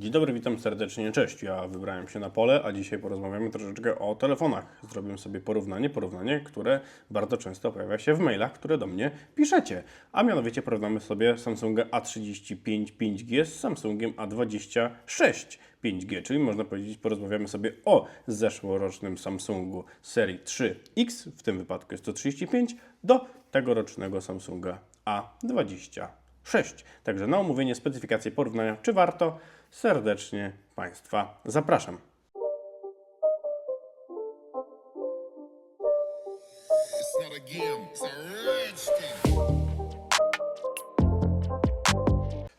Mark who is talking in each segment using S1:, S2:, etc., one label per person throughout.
S1: Dzień dobry, witam serdecznie, cześć. Ja wybrałem się na pole, a dzisiaj porozmawiamy troszeczkę o telefonach. Zrobię sobie porównanie, porównanie, które bardzo często pojawia się w mailach, które do mnie piszecie. A mianowicie porównamy sobie Samsunga A35 5G z Samsungiem A26 5G, czyli można powiedzieć, porozmawiamy sobie o zeszłorocznym Samsungu serii 3X, w tym wypadku jest to 35, do tegorocznego Samsunga A26. 6. Także na omówienie specyfikacji porównania, czy warto, serdecznie Państwa zapraszam.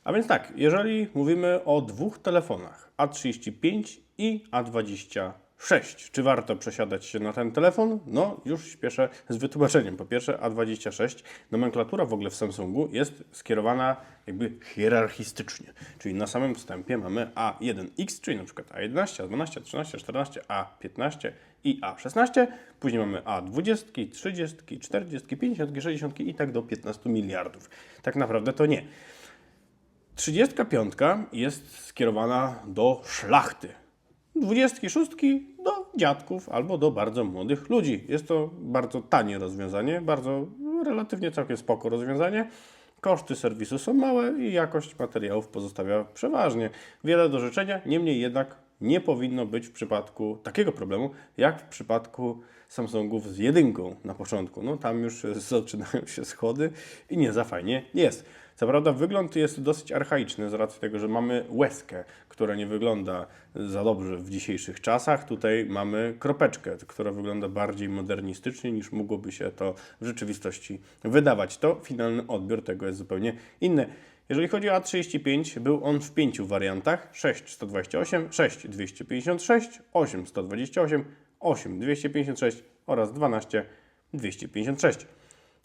S2: A
S1: więc tak, jeżeli mówimy o dwóch telefonach A35 i A26, czy warto przesiadać się na ten telefon? No, już śpieszę z wytłumaczeniem. Po pierwsze, A26, nomenklatura w ogóle w Samsungu jest skierowana jakby hierarchistycznie, czyli na samym wstępie mamy A1X, czyli na przykład A11, A12, A13, A14, A15 i A16, później mamy A20, 30, 40, 50, 60 i tak do 15 miliardów. Tak naprawdę to nie. 35 jest skierowana do szlachty. 26 do dziadków albo do bardzo młodych ludzi. Jest to bardzo tanie rozwiązanie, bardzo relatywnie całkiem spoko rozwiązanie. Koszty serwisu są małe i jakość materiałów pozostawia przeważnie wiele do życzenia, niemniej jednak nie powinno być w przypadku takiego problemu, jak w przypadku Samsungów z jedynką na początku. No tam już zaczynają się schody i nie za fajnie jest. Co prawda wygląd jest dosyć archaiczny z racji tego, że mamy łezkę, która nie wygląda za dobrze w dzisiejszych czasach. Tutaj mamy kropeczkę, która wygląda bardziej modernistycznie niż mogłoby się to w rzeczywistości wydawać. To finalny odbiór tego jest zupełnie inny. Jeżeli chodzi o A35, był on w pięciu wariantach: 6128, 6256, 8128, 8256 oraz 12256.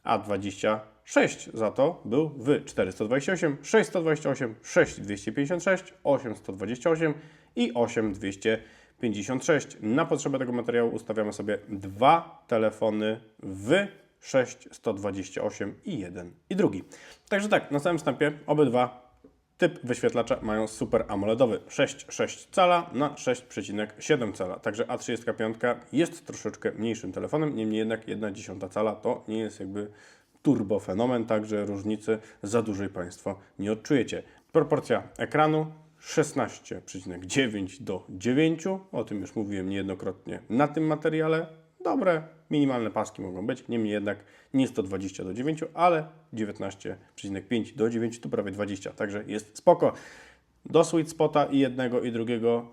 S1: A26 za to był w 428, 628, 6256, 828 i 8256. Na potrzebę tego materiału ustawiamy sobie dwa telefony w 6, 128 i jeden i drugi. Także tak, na samym wstępie obydwa Typ wyświetlacza mają super AMOLEDowy 6,6 cala na 6,7 cala. Także A35 jest troszeczkę mniejszym telefonem, niemniej jednak 1,1 cala to nie jest jakby turbo fenomen, także różnicy za dużej Państwo nie odczujecie. Proporcja ekranu 16,9 do 9. O tym już mówiłem niejednokrotnie na tym materiale. Dobre, minimalne paski mogą być, niemniej jednak nie 120 do 9, ale 19,5 do 9 to prawie 20, także jest spoko. Do sweet spota i jednego i drugiego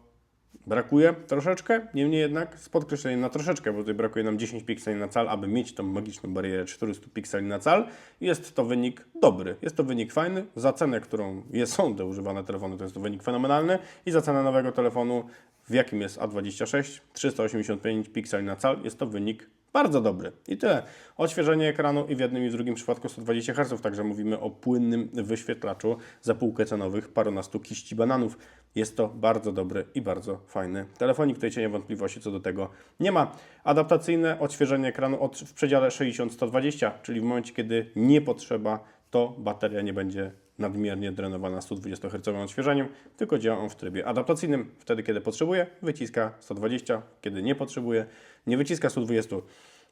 S1: brakuje troszeczkę, niemniej jednak z podkreśleniem na troszeczkę, bo tutaj brakuje nam 10 pikseli na cal, aby mieć tą magiczną barierę 400 pikseli na cal. Jest to wynik dobry, jest to wynik fajny. Za cenę, którą je- są te używane telefony, to jest to wynik fenomenalny i za cenę nowego telefonu, w jakim jest A26, 385 pikseli na cal, jest to wynik bardzo dobry. I tyle. Odświeżenie ekranu i w jednym i w drugim przypadku 120 Hz, także mówimy o płynnym wyświetlaczu za półkę cenowych parunastu kiści bananów. Jest to bardzo dobry i bardzo fajny telefonik. Tutaj cienia wątpliwości co do tego nie ma. Adaptacyjne odświeżenie ekranu od, w przedziale 60-120, czyli w momencie, kiedy nie potrzeba, to bateria nie będzie nadmiernie drenowana 120 Hz odświeżeniem, tylko działa on w trybie adaptacyjnym. Wtedy, kiedy potrzebuje, wyciska 120, kiedy nie potrzebuje, nie wyciska 120.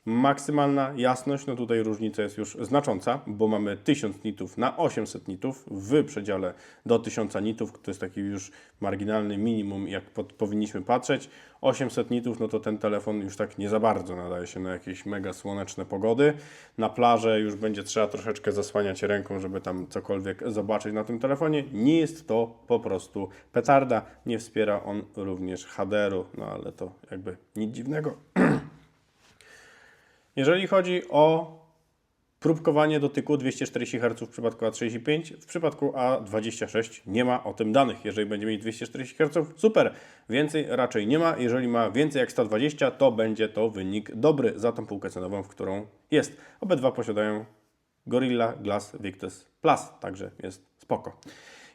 S1: Maksymalna jasność, no tutaj różnica jest już znacząca, bo mamy 1000 nitów na 800 nitów w przedziale do 1000 nitów, to jest taki już marginalny minimum, jak pod, powinniśmy patrzeć. 800 nitów, no to ten telefon już tak nie za bardzo nadaje się na jakieś mega słoneczne pogody. Na plażę już będzie trzeba troszeczkę zasłaniać ręką, żeby tam cokolwiek zobaczyć na tym telefonie. Nie jest to po prostu petarda, nie wspiera on również HDR-u, no ale to jakby nic dziwnego. Jeżeli chodzi o próbkowanie dotyku 240 Hz w przypadku A35, w przypadku A26 nie ma o tym danych. Jeżeli będzie mieć 240 Hz, super. Więcej raczej nie ma. Jeżeli ma więcej jak 120, to będzie to wynik dobry za tą półkę cenową, w którą jest. Obydwa posiadają Gorilla Glass Victus Plus, także jest spoko.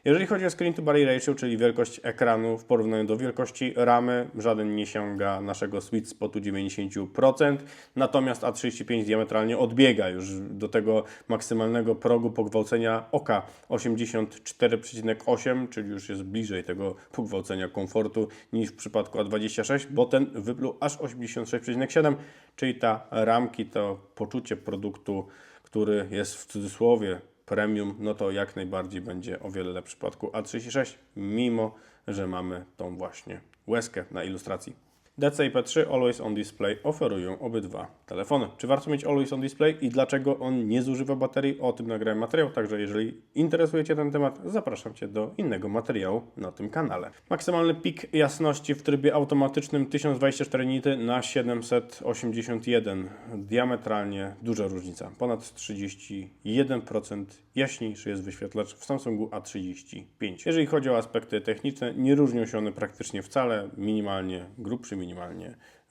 S1: Jeżeli chodzi o screen to body ratio, czyli wielkość ekranu w porównaniu do wielkości ramy, żaden nie sięga naszego sweet spotu 90%, natomiast A35 diametralnie odbiega już do tego maksymalnego progu pogwałcenia oka 84,8, czyli już jest bliżej tego pogwałcenia komfortu niż w przypadku A26, bo ten wypluł aż 86,7, czyli ta ramki, to poczucie produktu, który jest w cudzysłowie premium, no to jak najbardziej będzie o wiele lepszy przypadku A36, mimo że mamy tą właśnie łezkę na ilustracji. DCI P3 Always On Display oferują obydwa telefony. Czy warto mieć Always On Display i dlaczego on nie zużywa baterii? O tym nagrałem materiał, także jeżeli interesuje Cię ten temat, zapraszam Cię do innego materiału na tym kanale. Maksymalny pik jasności w trybie automatycznym 1024 nity na 781. Diametralnie duża różnica. Ponad 31% jaśniejszy jest wyświetlacz w Samsungu A35. Jeżeli chodzi o aspekty techniczne, nie różnią się one praktycznie wcale. Minimalnie grubszy, minimalnie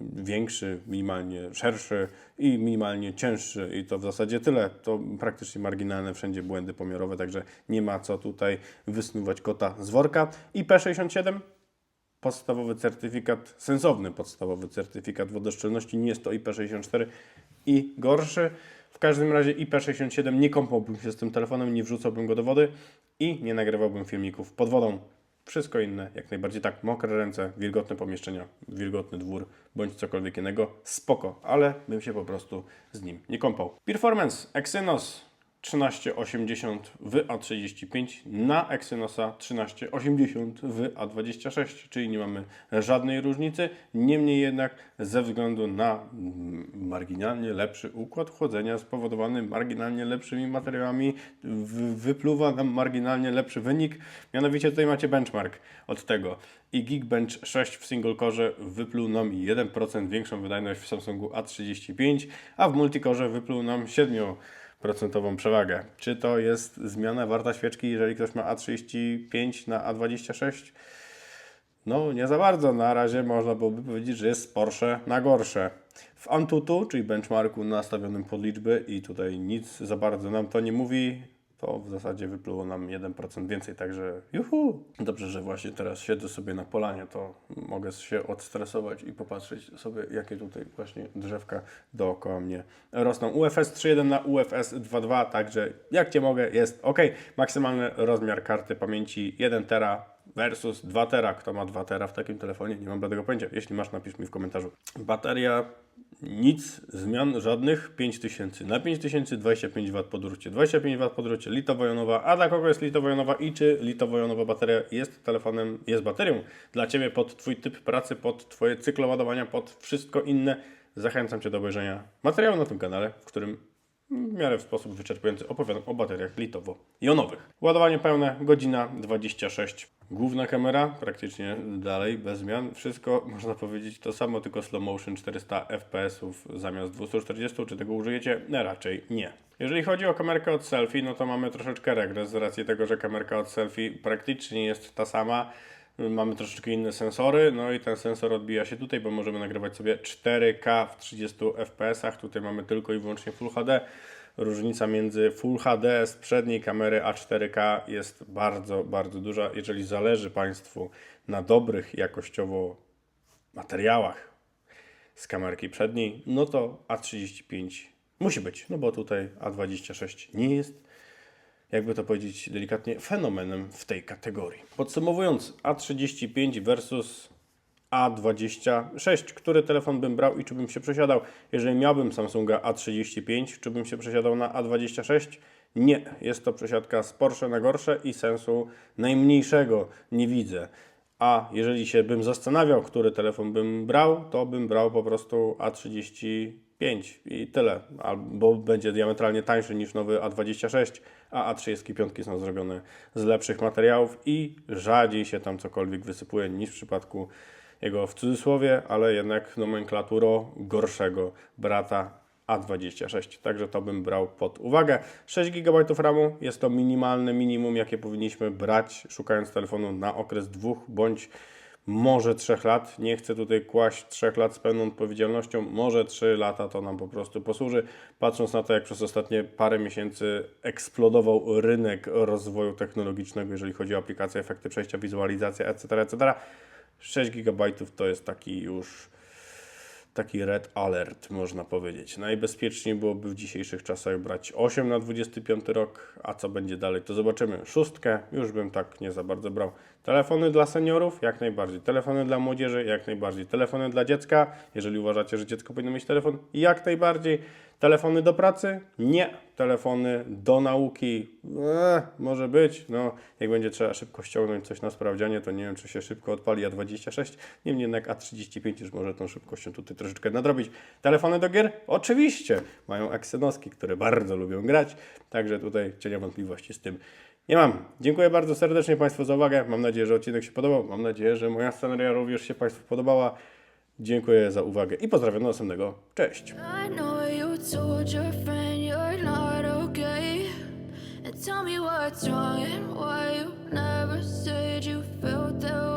S1: większy, minimalnie szerszy i minimalnie cięższy. I to w zasadzie tyle. To praktycznie marginalne wszędzie błędy pomiarowe, także nie ma co tutaj wysnuwać kota z worka. IP67 podstawowy certyfikat, sensowny podstawowy certyfikat wodoszczelności, nie jest to IP64 i gorszy. W każdym razie IP67 nie kąpałbym się z tym telefonem, nie wrzucałbym go do wody i nie nagrywałbym filmików pod wodą. Wszystko inne, jak najbardziej. Tak, mokre ręce, wilgotne pomieszczenia, wilgotny dwór, bądź cokolwiek innego, spoko, ale bym się po prostu z nim nie kąpał. Performance Exynos 1380 w A35 na Exynosa 1380 w A26, czyli nie mamy żadnej różnicy. Niemniej jednak ze względu na mm, marginalnie lepszy układ chłodzenia spowodowany marginalnie lepszymi materiałami wypluwa nam marginalnie lepszy wynik. Mianowicie tutaj macie benchmark od tego. I Geekbench 6 w single core wypluł nam 1% większą wydajność w Samsungu A35, a w multicore wypluł nam 7 procentową przewagę. Czy to jest zmiana warta świeczki, jeżeli ktoś ma A35 na A26? No, nie za bardzo. Na razie można byłoby powiedzieć, że jest Porsche na gorsze. W Antutu, czyli benchmarku nastawionym pod liczby i tutaj nic za bardzo nam to nie mówi, to w zasadzie wypluło nam 1% więcej, także juhu! Dobrze, że właśnie teraz siedzę sobie na polanie, to mogę się odstresować i popatrzeć sobie, jakie tutaj właśnie drzewka dookoła mnie rosną. UFS 3.1 na UFS 2.2, także jak Cię mogę, jest ok. Maksymalny rozmiar karty pamięci 1 tera versus 2 tera. Kto ma 2 tera w takim telefonie? Nie mam żadnego pojęcia. Jeśli masz, napisz mi w komentarzu. Bateria nic, zmian żadnych. 5000 na 5000, 25 W po drucie, 25 W po drucie, litowo-jonowa. A dla kogo jest litowo-jonowa i czy litowo-jonowa bateria jest telefonem, jest baterią dla Ciebie pod Twój typ pracy, pod Twoje cykle ładowania, pod wszystko inne. Zachęcam Cię do obejrzenia materiału na tym kanale, w którym w miarę w sposób wyczerpujący opowiadam o bateriach litowo-jonowych. Ładowanie pełne, godzina 26. Główna kamera, praktycznie dalej, bez zmian. Wszystko, można powiedzieć, to samo, tylko slow motion 400 fps zamiast 240. Czy tego użyjecie? No, raczej nie. Jeżeli chodzi o kamerkę od selfie, no to mamy troszeczkę regres z racji tego, że kamerka od selfie praktycznie jest ta sama. Mamy troszeczkę inne sensory, no i ten sensor odbija się tutaj, bo możemy nagrywać sobie 4K w 30 fps. Tutaj mamy tylko i wyłącznie Full HD. Różnica między Full HD z przedniej kamery a 4K jest bardzo, bardzo duża. Jeżeli zależy Państwu na dobrych jakościowo materiałach z kamerki przedniej, no to A35 musi być, no bo tutaj A26 nie jest jakby to powiedzieć delikatnie, fenomenem w tej kategorii. Podsumowując, A35 versus A26, który telefon bym brał i czy bym się przesiadał? Jeżeli miałbym Samsunga A35, czy bym się przesiadał na A26? Nie, jest to przesiadka z Porsche na gorsze i sensu najmniejszego nie widzę. A jeżeli się bym zastanawiał, który telefon bym brał, to bym brał po prostu A35 i tyle. Albo będzie diametralnie tańszy niż nowy A26, a A35 są zrobione z lepszych materiałów i rzadziej się tam cokolwiek wysypuje niż w przypadku jego w cudzysłowie, ale jednak nomenklaturo gorszego brata A26. Także to bym brał pod uwagę. 6 GB RAMu jest to minimalne minimum, jakie powinniśmy brać, szukając telefonu na okres dwóch bądź może 3 lat. Nie chcę tutaj kłaść 3 lat z pełną odpowiedzialnością, może 3 lata to nam po prostu posłuży. Patrząc na to, jak przez ostatnie parę miesięcy eksplodował rynek rozwoju technologicznego, jeżeli chodzi o aplikacje, efekty przejścia, wizualizację, etc., etc., 6 GB to jest taki już taki red alert, można powiedzieć. Najbezpieczniej byłoby w dzisiejszych czasach brać 8 na 25 rok, a co będzie dalej, to zobaczymy. Szóstkę już bym tak nie za bardzo brał. Telefony dla seniorów? Jak najbardziej. Telefony dla młodzieży? Jak najbardziej. Telefony dla dziecka? Jeżeli uważacie, że dziecko powinno mieć telefon? Jak najbardziej. Telefony do pracy? Nie. Telefony do nauki? Eee, może być. No, jak będzie trzeba szybko ściągnąć coś na sprawdzianie, to nie wiem, czy się szybko odpali A26. Niemniej jednak A35 już może tą szybkością tutaj troszeczkę nadrobić. Telefony do gier? Oczywiście. Mają Exynoski, które bardzo lubią grać. Także tutaj cienia wątpliwości z tym nie mam. Dziękuję bardzo serdecznie Państwu za uwagę. Mam nadzieję, że odcinek się podobał. Mam nadzieję, że moja scenaria również się Państwu podobała. Dziękuję za uwagę i pozdrawiam do następnego. Cześć!
S3: Tell me what's wrong and why you never said you felt that way.